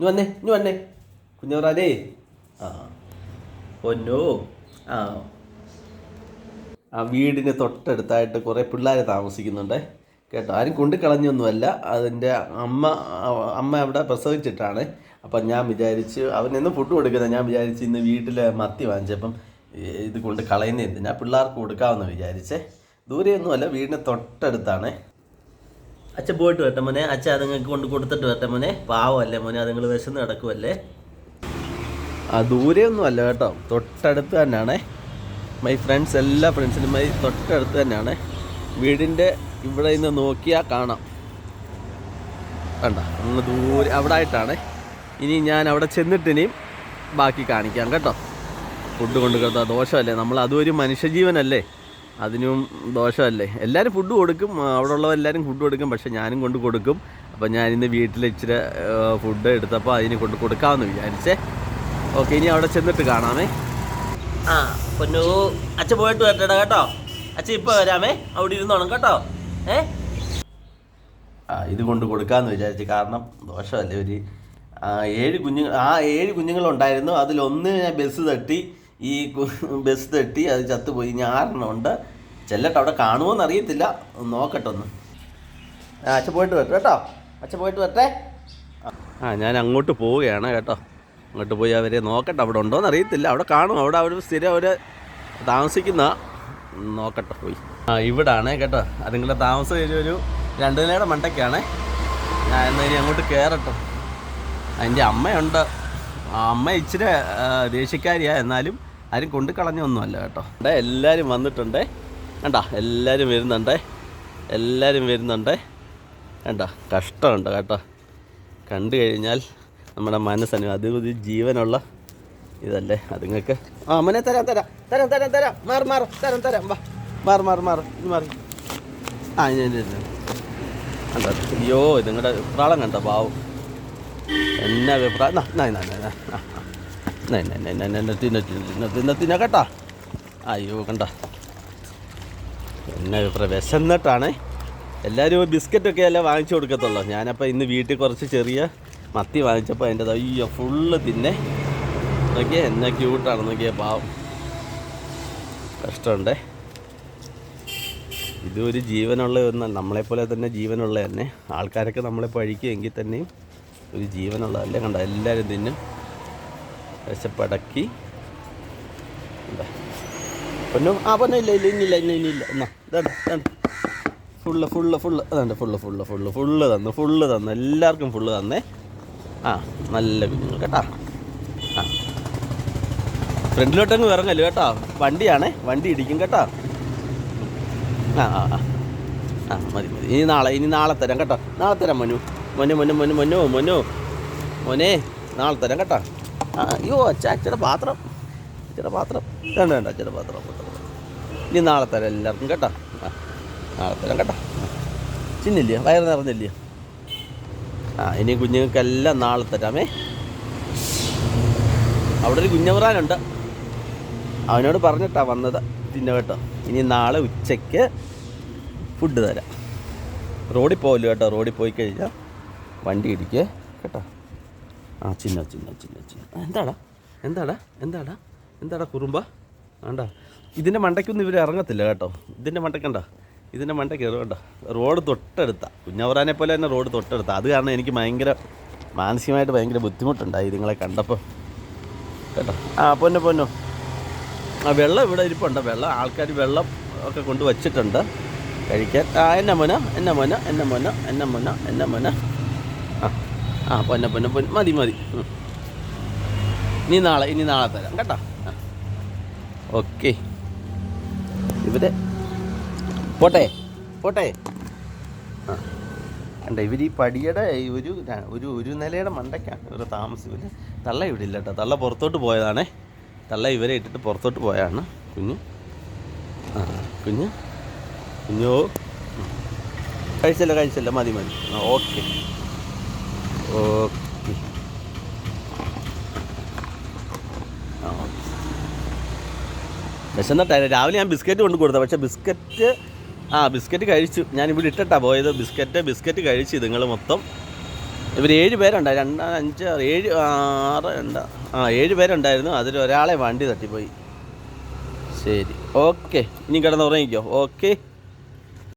ഇനി വന്നേ ഇനി വന്നേ. കുഞ്ഞവറാനേ ആ. പൊന്നോ ആ. ആ വീടിന് തൊട്ടടുത്തായിട്ട് കുറേ പിള്ളേർ താമസിക്കുന്നുണ്ട്. കേട്ടോ ആരും കൊണ്ട് കളഞ്ഞൊന്നുമല്ല അതിന്റെ അമ്മ അമ്മ അവിടെ പ്രസവിച്ചിട്ടാണ്. അപ്പം ഞാൻ വിചാരിച്ച് അവനെന്ന് ഫുഡ് കൊടുക്കുന്നത് ഞാൻ വിചാരിച്ച് ഇന്ന് വീട്ടിൽ മത്തി വാങ്ങിച്ചപ്പം ഇത് കൊണ്ട് കളയുന്ന എന്തിനാ? പിള്ളേർക്ക് കൊടുക്കാമെന്ന് വിചാരിച്ചേ. ദൂരെയൊന്നുമല്ല വീടിന് തൊട്ടടുത്താണ്. അച്ഛൻ പോയിട്ട് വരട്ടെ മോനെ. അച്ഛൻ അതുങ്ങൾക്ക് കൊണ്ട് കൊടുത്തിട്ട് വരട്ടെ മോനെ. പാവമല്ലേ മോനെ അതുങ്ങൾ വിശന്ന് കിടക്കുമല്ലേ ആ ദൂരെയൊന്നും അല്ല കേട്ടോ. തൊട്ടടുത്ത് തന്നെയാണ്. മൈ ഫ്രണ്ട്സ് എല്ലാ ഫ്രണ്ട്സിനും മൈ തൊട്ടടുത്ത് തന്നെയാണ്. വീടിന്റെ ഇവിടെ നിന്ന് നോക്കിയാൽ കാണാം. വേണ്ട അങ്ങ് ദൂരെ അവിടെ ആയിട്ടാണ്. ഇനി ഞാൻ അവിടെ ചെന്നിട്ട് ഇനിയും ബാക്കി കാണിക്കാം കേട്ടോ. ഫുഡ് കൊണ്ട് കേട്ടോ ദോഷമല്ലേ? നമ്മൾ അതും ഒരു മനുഷ്യജീവനല്ലേ? അതിനും ദോഷമല്ലേ? എല്ലാവരും ഫുഡ് കൊടുക്കും. അവിടെ ഉള്ളവരെല്ലാവരും ഫുഡ് കൊടുക്കും. പക്ഷേ ഞാനും കൊണ്ട് കൊടുക്കും. അപ്പം ഇന്ന് വീട്ടിൽ ഇച്ചിരി ഫുഡ് എടുത്തപ്പോൾ അതിന് കൊണ്ട് കൊടുക്കാമെന്ന് വിചാരിച്ചേ. ഓക്കെ ഇനി അവിടെ ചെന്നിട്ട് കാണാമേ. ആ പൊന്നു. അച്ഛൻ പോയിട്ട് വരട്ടെടാ കേട്ടോ. അച്ഛൻ ഇപ്പോൾ വരാമേ. അവിടെ ഇരുന്നോണം കേട്ടോ. ഏ? ആ ഇത് കൊണ്ട് കൊടുക്കാമെന്ന് വിചാരിച്ചു കാരണം ദോഷമല്ലേ ഒരു. ഏഴ് കുഞ്ഞുങ്ങൾ ആ ഏഴ് കുഞ്ഞുങ്ങളുണ്ടായിരുന്നു. അതിലൊന്ന് ഞാൻ ബസ് തട്ടി ഈ ബസ് തട്ടി അത് ചത്തുപോയി. ഇനി ആറെണ്ണം ഉണ്ട്. ചെല്ലട്ടെ അവിടെ കാണുമോന്ന് അറിയത്തില്ല. നോക്കട്ടെ ഒന്ന് ആ അച്ഛൻ പോയിട്ട് വരട്ടെ കേട്ടോ. അച്ഛ പോയിട്ട് വരട്ടെ. ആ ഞാൻ അങ്ങോട്ട് പോവുകയാണ് കേട്ടോ. അങ്ങോട്ട് പോയി അവരെ നോക്കട്ടെ അവിടെ ഉണ്ടോയെന്ന് അറിയത്തില്ല. അവിടെ കാണും. അവിടെ അവർ സ്ഥിരം അവർ താമസിക്കുന്ന. നോക്കട്ടെ പോയി. ആ ഇവിടാണ് കേട്ടോ. അതുങ്ങളുടെ താമസം ഒരു ഒരു രണ്ട് നിലയുടെ മണ്ടയ്ക്കാണേ. ഞാൻ എന്നാൽ ഇനി അങ്ങോട്ട് കയറട്ടെ അതിന്റെ അമ്മയുണ്ട്. അമ്മ ഇച്ചിരി ദേഷ്യക്കാരിയാണ് എന്നാലും ആരും കൊണ്ട് കളഞ്ഞൊന്നുമല്ല കേട്ടോ. ഇവിടെ എല്ലാവരും വന്നിട്ടുണ്ടേ. കണ്ടാ എല്ലാവരും വരുന്നുണ്ടേ. എല്ലാവരും വരുന്നുണ്ടേ. കണ്ട കഷ്ടമുണ്ട് കേട്ടോ. കണ്ടു കഴിഞ്ഞാൽ നമ്മുടെ മനസ്സിന് അത് ജീവനുള്ള ഇതല്ലേ? അതുങ്ങൾക്ക് ആ അമ്മനെ തരാം തരാം തരാം തരാം തരാം. മാറി മാറി തരാം തരാം. വാ മാറി മാറി മാറി. മാറി. ആ ഞാൻ കണ്ട? അയ്യോ നിങ്ങളുടെ പ്രാളം കണ്ടോ? പാവം. എന്നാ അഭിപ്രായം? തിന്ന, കേട്ടാ. അയ്യോ കണ്ട? എന്നെ വിശന്നിട്ടാണ്. എല്ലാവരും ബിസ്ക്കറ്റൊക്കെ അല്ലേ വാങ്ങിച്ചു കൊടുക്കത്തുള്ളൂ. ഞാനപ്പോൾ ഇന്ന് വീട്ടിൽ കുറച്ച് ചെറിയ മത്തി വാങ്ങിച്ചപ്പോൾ അതിന്റെ അയ്യോ ഫുള്ള് തിന്നെ. നോക്കിയേ എന്നെ ക്യൂട്ടാണ് നോക്കിയേ പാവം. കഷ്ടമുണ്ടേ. ഇതൊരു ജീവനുള്ള ഒന്ന് നമ്മളെപ്പോലെ തന്നെ ജീവനുള്ള തന്നെ. ആൾക്കാരൊക്കെ നമ്മളെ പഴിക്കുമെങ്കിൽ തന്നെയും ഒരു ജീവനുള്ളതല്ലേ കണ്ട? എല്ലാവരും തിന്നും. വിശപ്പടക്കി? പൊന്നു. ആ പൊന്നു. ഇല്ല ഇല്ല ഇന്നില്ല ഇന്ന ഇന്നില്ല എന്നാ ഇതാണ് ഫുള്ള് ഫുള്ള് ഫുള്ള്. അതാണ്ട് ഫുള്ള് ഫുള്ള് ഫുള്ള് ഫുള്ള് തന്നു ഫുള്ള് തന്നു. എല്ലാവർക്കും ഫുള്ള് തന്നേ. ആ നല്ല കുഞ്ഞുങ്ങൾ കേട്ടാ. ആ. ഫ്രണ്ടിലോട്ടങ്ങ് ഇറങ്ങല്ലോ കേട്ടോ. വണ്ടിയാണേ. വണ്ടി ഇടിക്കും കേട്ടോ. ആ ആ ആ. ആ മതി മതി. ഇനി നാളെ ഇനി നാളെ തരാം കേട്ടോ. നാളെ തരാം മനു. മോനെ മോനെ മോനെ മോനോ മോനോ. മോനെ നാളെ തരാം കേട്ടോ. അയ്യോ അച്ഛ അച്ഛന്റെ പാത്രം. അച്ഛന്റെ പാത്രം. വേണ്ട വേണ്ട അച്ഛന്റെ പാത്രം. ഇനി നാളെ തരാം എല്ലാവർക്കും കേട്ടോ? നാളെ തരാം കേട്ടോ? ചിന്നില്ല? വയറ് നിറഞ്ഞില്ല? ആ ഇനി കുഞ്ഞുങ്ങൾക്കെല്ലാം നാളെ തരാമേ. അവിടെ ഒരു കുഞ്ഞവറാനുണ്ട് അവനോട് പറഞ്ഞിട്ടാ വന്നത്. തിന്ന കേട്ടോ ഇനി നാളെ ഉച്ചയ്ക്ക് ഫുഡ് തരാം. റോഡിൽ പോകല്ലോ കേട്ടോ റോഡിൽ പോയി കഴിഞ്ഞാൽ വണ്ടി ഇടിക്കുക കേട്ടോ? ആ ചിന്ന ചിന്ന ചിന്ന ചിന്ന. എന്താടാ? എന്താടാ? എന്താടാ? എന്താടാ കുറുമ്പ? വേണ്ട ഇതിന്റെ മണ്ടയ്ക്കൊന്നും ഇവർ ഇറങ്ങത്തില്ല കേട്ടോ. ഇതിന്റെ മണ്ടയ്ക്കണ്ട ഇതിന്റെ മണ്ടയ്ക്ക് ഇറങ്ങണ്ട റോഡ് തൊട്ടടുത്ത. കുഞ്ഞവറാനെ പോലെ തന്നെ റോഡ് തൊട്ടടുത്ത. അത് കാരണം എനിക്ക് ഭയങ്കര മാനസികമായിട്ട് ഭയങ്കര ബുദ്ധിമുട്ടുണ്ടായി ഇതുങ്ങളെ കണ്ടപ്പോൾ കേട്ടോ? ആ പൊന്നോ പൊന്നോ. ആ വെള്ളം ഇവിടെ ഇരിപ്പുണ്ട്. വെള്ളം ആൾക്കാർ വെള്ളം ഒക്കെ കൊണ്ട് വച്ചിട്ടുണ്ട് കഴിക്കാൻ. ആ എന്നെ മോന എന്നെ മോന എന്നെ മോന എന്നെ മോന എന്നെ മോന. ആ. ആ പൊന്ന പൊന്ന പൊന്ന. മതി മതി. ഇനി നാളെ ഇനി നാളെ തരാം കേട്ടോ. ഓക്കെ. ഇവർ പോട്ടെ പോട്ടെ. ആ. കണ്ട ഇവർ ഈ പടിയുടെ ഒരു ഒരു ഒരു നിലയുടെ മണ്ടയ്ക്കാണ് ഇവർ താമസം. ഇവർ തള്ള ഇവിടെ ഇല്ല കേട്ടോ. തള്ള പുറത്തോട്ട് പോയതാണേ. തള്ള ഇവരെ ഇട്ടിട്ട് പുറത്തോട്ട് പോയാണ്. കുഞ്ഞ്. ആ കുഞ്ഞ്. കുഞ്ഞോ. കഴിച്ചല്ലോ കഴിച്ചല്ലോ. മതി മതി. ഓക്കെ. ഓക്കെ. ടൈ രാവിലെ ഞാൻ ബിസ്ക്കറ്റ് കൊണ്ട് കൊടുത്തത്. പക്ഷേ ബിസ്ക്കറ്റ് ആ ബിസ്ക്കറ്റ് കഴിച്ചു. ഞാൻ ഇവിടെ ഇട്ടിട്ടാ പോയത്. ബിസ്ക്കറ്റ് ബിസ്ക്കറ്റ് കഴിച്ചു ഇതുങ്ങൾ മൊത്തം. ഇവർ ഏഴ് പേരുണ്ടായി. രണ്ട് അഞ്ച് ഏഴ് ആറ് രണ്ട് ആ ഏഴ് പേരുണ്ടായിരുന്നു. അതിൽ ഒരാളെ വണ്ടി തട്ടിപ്പോയി. ശരി. ഓക്കെ. ഇനി കിടന്ന് ഉറങ്ങിക്കോ. ഓക്കെ.